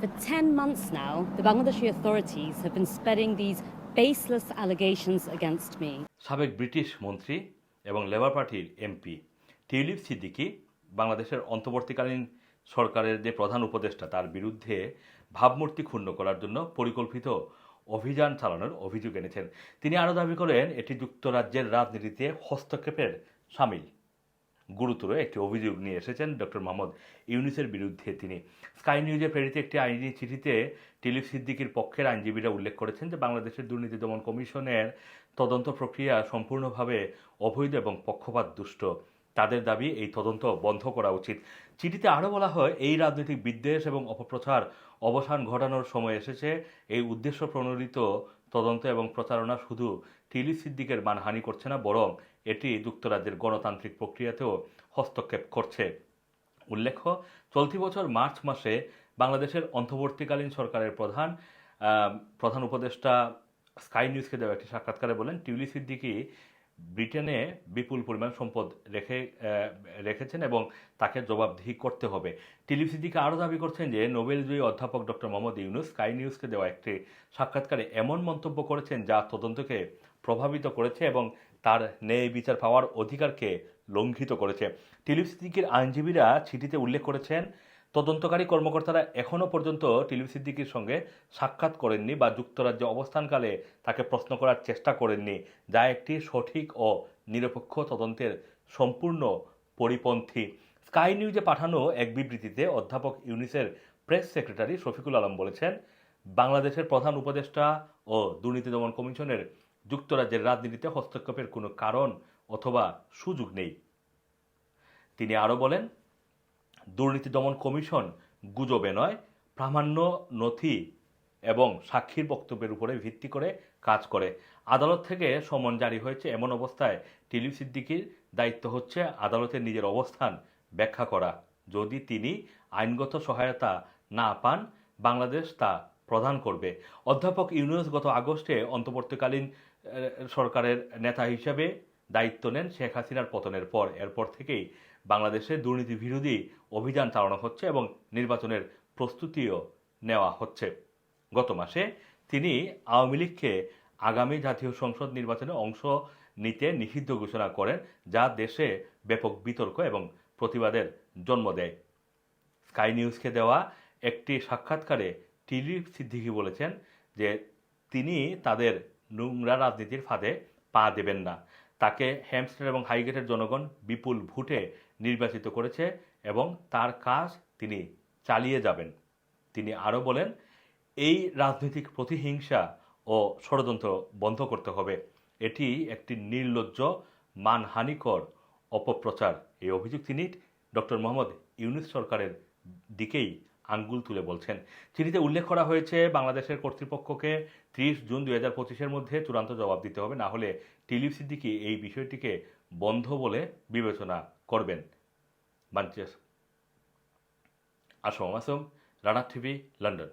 For 10 months now, the Bangladeshi authorities have been spreading these baseless allegations against me. সাবেক British মন্ত্রী এবং labour পার্টির MP tulip Siddiqui বাংলাদেশের অন্তর্বর্তীকালীন সরকারের যে প্রধান উপদেষ্টা তার বিরুদ্ধে ভাবমূর্তি ক্ষুণ্ণ করার জন্য পরিকল্পিত অভিযান চালানোর অভিযোগ এনেছেন তিনি আরও দাবি করেন এটি যুক্তরাজ্যের রাজনীতিতে হস্তক্ষেপের সামিল গুরুতর একটি অভিযোগ নিয়ে এসেছেন ডক্টর মোহাম্মদ ইউনিসের বিরুদ্ধে তিনি। স্কাই নিউজে প্রেরিত একটি আইনি চিঠিতে টিলিপ সিদ্দিকির পক্ষের আইনজীবীরা উল্লেখ করেছেন যে বাংলাদেশের দুর্নীতি দমন কমিশনের তদন্ত প্রক্রিয়া সম্পূর্ণভাবে অবৈধ এবং পক্ষপাত দুষ্ট। তাদের দাবি, এই তদন্ত বন্ধ করা উচিত। চিঠিতে আরও বলা হয়, এই রাজনৈতিক বিদ্বেষ এবং অপপ্রচার অবসান ঘটানোর সময় এসেছে। এই উদ্দেশ্য প্রণোদিত তদন্ত এবং প্রচারণা শুধু টিলি সিদ্দিকের মানহানি করছে না, বরং এটি যুক্তরাজ্যের গণতান্ত্রিক প্রক্রিয়াতেও হস্তক্ষেপ করছে। উল্লেখ্য, চলতি বছর মার্চ মাসে বাংলাদেশের অন্তর্বর্তীকালীন সরকারের প্রধান প্রধান উপদেষ্টা স্কাই নিউজকে দেওয়া একটি সাক্ষাৎকারে বলেন টিউলি সিদ্দিকি ব্রিটেনে বিপুল পরিমাণ সম্পদ রেখে রেখেছেন এবং তাকে জবাবদিহি করতে হবে। টিলিপ সিদ্দিকি আরও দাবি করছেন যে নোবেলজয়ী অধ্যাপক ডক্টর মোহাম্মদ ইউনুস স্কাই নিউজকে দেওয়া একটি সাক্ষাৎকারে এমন মন্তব্য করেছেন যা তদন্তকে প্রভাবিত করেছে এবং তার ন্যায় বিচার পাওয়ার অধিকারকে লঙ্ঘিত করেছে। টিলিপ সিদ্দিকির আইনজীবীরা চিঠিতে উল্লেখ করেছেন তদন্তকারী কর্মকর্তারা এখনও পর্যন্ত টিলিপ সিদ্দিকির সঙ্গে সাক্ষাৎ করেননি বা যুক্তরাজ্যে অবস্থানকালে তাকে প্রশ্ন করার চেষ্টা করেননি, যা একটি সঠিক ও নিরপেক্ষ তদন্তের সম্পূর্ণ পরিপন্থী। স্কাই নিউজে পাঠানো এক বিবৃতিতে অধ্যাপক ইউনিসের প্রেস সেক্রেটারি শফিকুল আলম বলেছেন, বাংলাদেশের প্রধান উপদেষ্টা ও দুর্নীতি দমন কমিশনের যুক্তরাজ্যের রাজনীতিতে হস্তক্ষেপের কোনো কারণ অথবা সুযোগ নেই। তিনি আরও বলেন দুর্নীতি দমন কমিশন গুজবে নয়, প্রামাণ্য নথি এবং সাক্ষীর বক্তব্যের উপরে ভিত্তি করে কাজ করে। আদালত থেকে সমন জারি হয়েছে। এমন অবস্থায় টিলিপ সিদ্দিকির দায়িত্ব হচ্ছে আদালতের নিজের অবস্থান ব্যাখ্যা করা। যদি তিনি আইনগত সহায়তা না পান, বাংলাদেশ তা প্রদান করবে। অধ্যাপক ইউনুস গত আগস্টে অন্তর্বর্তীকালীন সরকারের নেতা হিসেবে দায়িত্ব নেন শেখ হাসিনার পতনের পর। এরপর থেকেই বাংলাদেশে দুর্নীতি বিরোধী অভিযান চালানো হচ্ছে এবং নির্বাচনের প্রস্তুতিও নেওয়া হচ্ছে। গত মাসে তিনি আওয়ামী লীগকে আগামী জাতীয় সংসদ নির্বাচনে অংশ নিতে নিষিদ্ধ ঘোষণা করেন, যা দেশে ব্যাপক বিতর্ক এবং প্রতিবাদের জন্ম দেয়। স্কাই নিউজকে দেওয়া একটি সাক্ষাৎকারে টিলিপ সিদ্দিকি বলেছেন যে তিনি তাদের নোংরা রাজনীতির ফাঁদে পা দেবেন না। তাকে হ্যামস্টার এবং হাইগেটের জনগণ বিপুল ভোটে নির্বাচিত করেছে এবং তার কাজ তিনি চালিয়ে যাবেন। তিনি আরও বলেন, এই রাজনৈতিক প্রতিহিংসা ও ষড়যন্ত্র বন্ধ করতে হবে। এটি একটি নির্লজ্জ, মানহানিকর অপপ্রচার। এই অভিযোগ তিনি ডক্টর মোহাম্মদ ইউনুস সরকারের দিকেই আঙ্গুল তুলে বলছেন। চিঠিতে উল্লেখ করা হয়েছে, বাংলাদেশের কর্তৃপক্ষকে ত্রিশ জুন দুই হাজার পঁচিশের মধ্যে চূড়ান্ত জবাব দিতে হবে, না হলে টিলিপ সিদ্দিকি এই বিষয়টিকে বন্ধ বলে বিবেচনা করবেন। Assam Assam Rana TV, London.